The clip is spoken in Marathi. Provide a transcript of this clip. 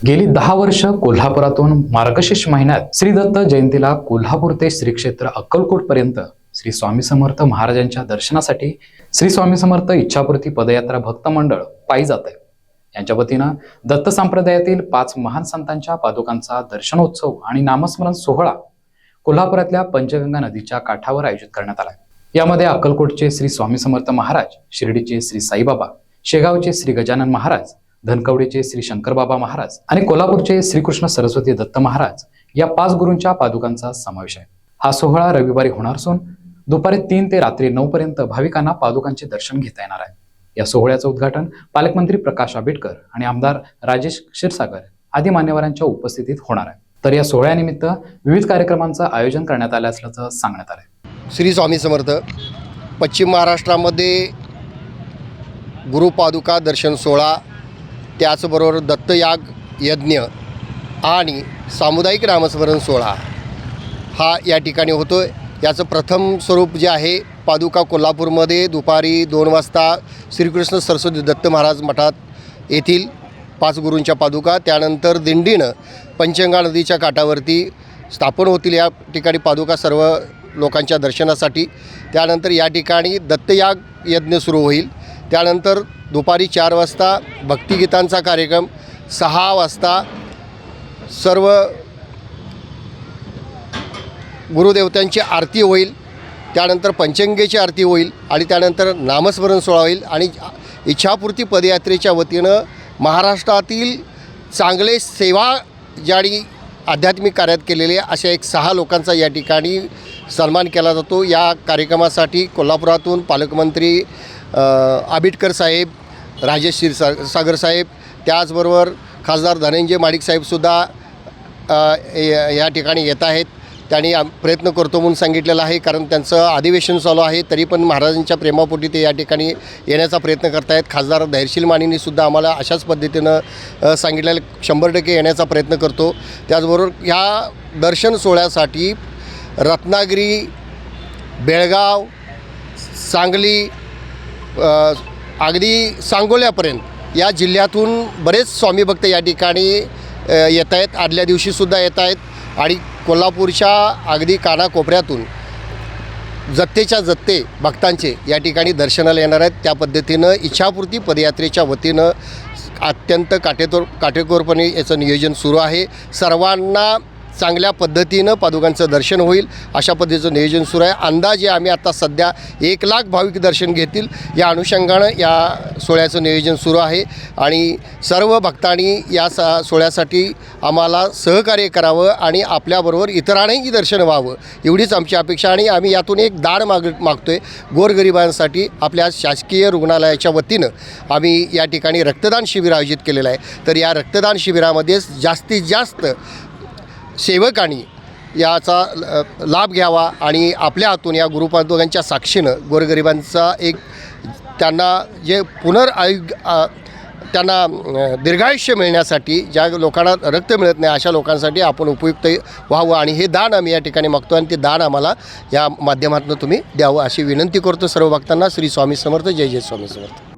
गेली दहा वर्ष कोल्हापुरातून मार्गशीर्ष महिन्यात श्री दत्त जयंतीला कोल्हापूर ते श्री क्षेत्र अक्कलकोट पर्यंत श्री स्वामी समर्थ महाराजांच्या दर्शनासाठी श्री स्वामी समर्थ इच्छापूर्ती पदयात्रा भक्त मंडळ पायी जात आहे यांच्या वतीनं दत्त संप्रदायातील पाच महान संतांच्या पादुकांचा दर्शनोत्सव आणि नामस्मरण सोहळा कोल्हापुरातल्या पंचगंगा नदीच्या काठावर आयोजित करण्यात आला यामध्ये अक्कलकोटचे श्री स्वामी समर्थ महाराज शिर्डीचे श्री साईबाबा शेगावचे श्री गजानन महाराज धनकवडीचे श्री शंकरबाबा महाराज आणि कोल्हापूरचे श्रीकृष्ण सरस्वती दत्त महाराज या पाच गुरूंच्या पादुकांचा समावेश आहे. हा सोहळा रविवारी होणार असून दुपारी तीन ते रात्री नऊ पर्यंत भाविकांना पादुकांचे दर्शन घेता येणार आहे. या सोहळ्याचं उद्घाटन पालकमंत्री प्रकाश आंबेडकर आणि आमदार राजेश क्षीरसागर आदी मान्यवरांच्या उपस्थितीत होणार आहे. तर या सोहळ्यानिमित्त विविध कार्यक्रमांचं आयोजन करण्यात आलं असल्याचं सांगण्यात आलं श्री स्वामी समर्थ पश्चिम महाराष्ट्रामध्ये गुरुपादुका दर्शन सोहळा त्याचबरोबर दत्तयाग यज्ञ आणि सामुदायिक नामस्मरण सोहळा हा या ठिकाणी होतो आहे याचं प्रथम स्वरूप जे आहे पादुका कोल्हापूरमध्ये दुपारी दोन वाजता श्रीकृष्ण सरस्वती दत्त महाराज मठात येथील पाच गुरूंच्या पादुका त्यानंतर दिंडीनं पंचगंगा नदीच्या काठावरती स्थापन होतील या ठिकाणी पादुका सर्व लोकांच्या दर्शनासाठी. त्यानंतर या ठिकाणी दत्तयाग यज्ञ सुरू होईल. त्यानंतर दुपारी चार वाजता भक्तिगीतांचा कार्यक्रम सहा वाजता सर्व गुरुदेवतांची आरती होईल त्यानंतर पंचंगेची आरती होईल आणि त्यानंतर नामस्मरण सोहळा होईल आणि इच्छापूर्ती पदयात्रेच्या वतीनं महाराष्ट्रातील चांगले सेवा ज्यानी आध्यात्मिक कार्यात केलेले अशा एक सहा लोकांचा या ठिकाणी सन्मान केला जातो. या कार्यक्रमासाठी कोल्हापुरातून पालकमंत्री आबिटकर साहेब राजेश क्षीरसा सागर साहेब त्याचबरोबर खासदार धनंजय माडिक साहेबसुद्धा या या ठिकाणी येत आहेत. त्यांनी आम- प्रयत्न करतो म्हणून सांगितलेलं आहे कारण त्यांचं अधिवेशन चालू आहे तरी पण महाराजांच्या प्रेमापोटी ते या ठिकाणी येण्याचा प्रयत्न करत आहेत खासदार धैर्यशील मानेंनीसुद्धा आम्हाला अशाच पद्धतीनं सांगितलेलं शंभर टक्के येण्याचा प्रयत्न करतो. त्याचबरोबर ह्या दर्शन सोहळ्यासाठी रत्नागिरी बेळगाव सांगली अगदी सांगोल्यापर्यंत. या जिल्ह्यातून बरेच स्वामी भक्त या ठिकाणी येत आहेत. आदल्या दिवशीसुद्धा येत आहेत. आणि कोल्हापूरच्या अगदी कानाकोपऱ्यातून जत्तेच्या जत्ते भक्तांचे या ठिकाणी दर्शनाला येणार आहेत. त्या पद्धतीनं इच्छापूर्ती पदयात्रेच्या वतीनं अत्यंत काटेतोर काटेकोरपणे याचं नियोजन सुरू आहे. सर्वांना चांगल्या पद्धतीनं पादुकांचं दर्शन होईल. अशा पद्धतीचं नियोजन सुरू आहे. अंदाजे आम्ही आता सध्या एक लाख भाविक दर्शन घेतील. या अनुषंगानं या सोहळ्याचं नियोजन सुरू आहे. आणि सर्व भक्तांनी या सा सोहळ्यासाठी आम्हाला सहकार्य करावं आणि आपल्याबरोबर इतरांनाही दर्शन व्हावं. एवढीच आमची अपेक्षा आणि आम्ही यातून एक दान माग मागतो आहे गोरगरिबांसाठी आपल्या शासकीय रुग्णालयाच्या वतीनं आम्ही या ठिकाणी रक्तदान शिबिर आयोजित केलेलं आहे. तर या रक्तदान शिबिरामध्ये जास्तीत जास्त सेवकांनी याचा ल- लाभ घ्यावा आणि आपल्या हातून या गुरुपादोगांच्या साक्षीनं गोरगरिबांचा एक त्यांना जे पुनर्आयु त्यांना दीर्घायुष्य मिळण्यासाठी ज्या लोकांना रक्त मिळत नाही अशा लोकांसाठी आपण उपयुक्त व्हावं आणि हे दान आम्ही या ठिकाणी मागतो आणि ते दान आम्हाला या माध्यमातून तुम्ही द्यावं अशी विनंती करतो. सर्व भक्तांना श्री स्वामी समर्थ. जय जय स्वामी समर्थ.